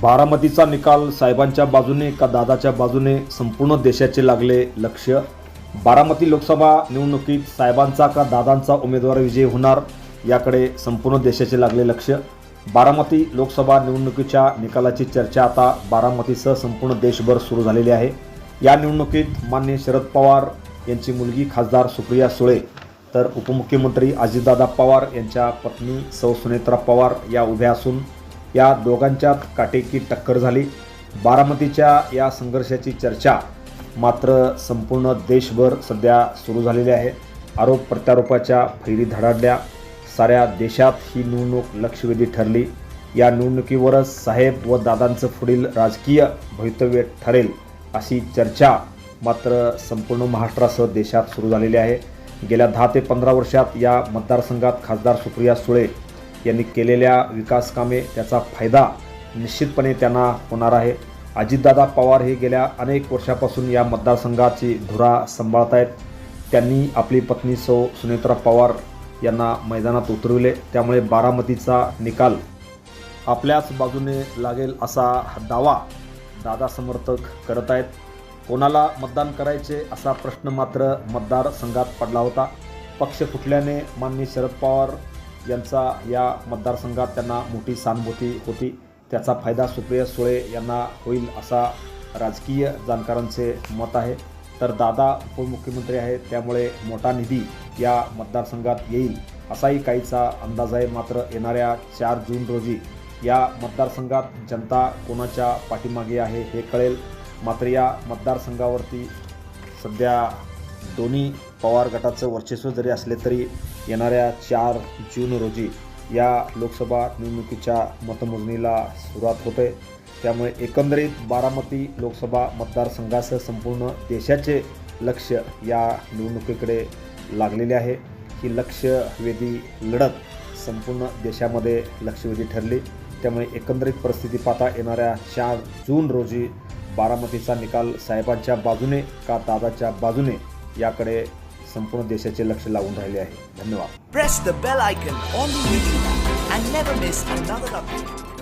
बारामतीचा निकाल साहेबांच्या बाजूने का दादाच्या बाजूने संपूर्ण देशाचे लागले लक्ष? बारामती लोकसभा निवडणुकीत साहेबांचा का दादांचा उमेदवार विजयी होणार? याकडे संपूर्ण देशाचे लागले लक्ष. बारामती लोकसभा निवडणुकीच्या निकालाची चर्चा आता बारामतीसह संपूर्ण देशभर सुरू झालेली आहे. या निवडणुकीत मान्य शरद पवार यांची मुलगी खासदार सुप्रिया सुळे तर उपमुख्यमंत्री अजितदादा पवार यांच्या पत्नी सौ सुनेत्रा पवार या उभ्या असून या दोघांच्यात काटेकी टक्कर झाली. बारामतीच्या या संघर्षाची चर्चा मात्र संपूर्ण देशभर सध्या सुरू झालेली आहे. आरोप प्रत्यारोपाच्या फैरी धडाडल्या. साऱ्या देशात ही निवडणूक लक्षवेधी ठरली. या निवडणुकीवरच साहेब व दादांचं पुढील राजकीय भवितव्य ठरेल अशी चर्चा मात्र संपूर्ण महाराष्ट्रासह देशात सुरू झालेली आहे. गेल्या दहा ते पंधरा वर्षात या मतदारसंघात खासदार सुप्रिया सुळे यांनी केलेल्या विकासकामे त्याचा फायदा निश्चितपणे त्यांना होणार आहे. अजितदादा पवार हे गेल्या अनेक वर्षापासून या मतदारसंघाची धुरा सांभाळत आहेत त्यांनी आपली पत्नी सौ सुनेत्रा पवार यांना मैदानात उतरविले. त्यामुळे बारामतीचा निकाल आपल्याच बाजूने लागेल असा दावा दादा समर्थक करत आहेत कोणाला मतदान करायचे असा प्रश्न मात्र मतदारसंघात पडला होता. पक्ष फुटल्याने माननीय शरद पवार यांचा या मतदारसंघात त्यांना मोठी सहानुभूती होती. त्याचा फायदा सुप्रिया सुळे यांना होईल असा राजकीय जाणकारांचे मत आहे. तर दादा उपमुख्यमंत्री आहेत त्यामुळे मोठा निधी या मतदारसंघात येईल असाही काहीचा अंदाज आहे. मात्र येणाऱ्या चार जून रोजी या मतदारसंघात जनता कोणाच्या पाठीमागे आहे हे कळेल. मात्र या मतदारसंघावरती सध्या दोन्ही पवार गटाचं वर्चस्व जरी असले तरी येणाऱ्या चार जून रोजी या लोकसभा निवडणुकीच्या मतमोजणीला सुरुवात होते. त्यामुळे एकंदरीत बारामती लोकसभा मतदारसंघासह संपूर्ण देशाचे लक्ष या निवडणुकीकडे लागलेले आहे. ही लक्षवेधी लढत संपूर्ण देशामध्ये लक्षवेधी ठरली. त्यामुळे एकंदरीत परिस्थिती पाहता येणाऱ्या चार जून रोजी बारामतीचा निकाल साहेबांच्या बाजूने का दादाच्या बाजूने याकडे संपूर्ण देशाचे लक्ष लावून राहिले आहे. धन्यवाद. Press the bell icon on the YouTube and never miss another update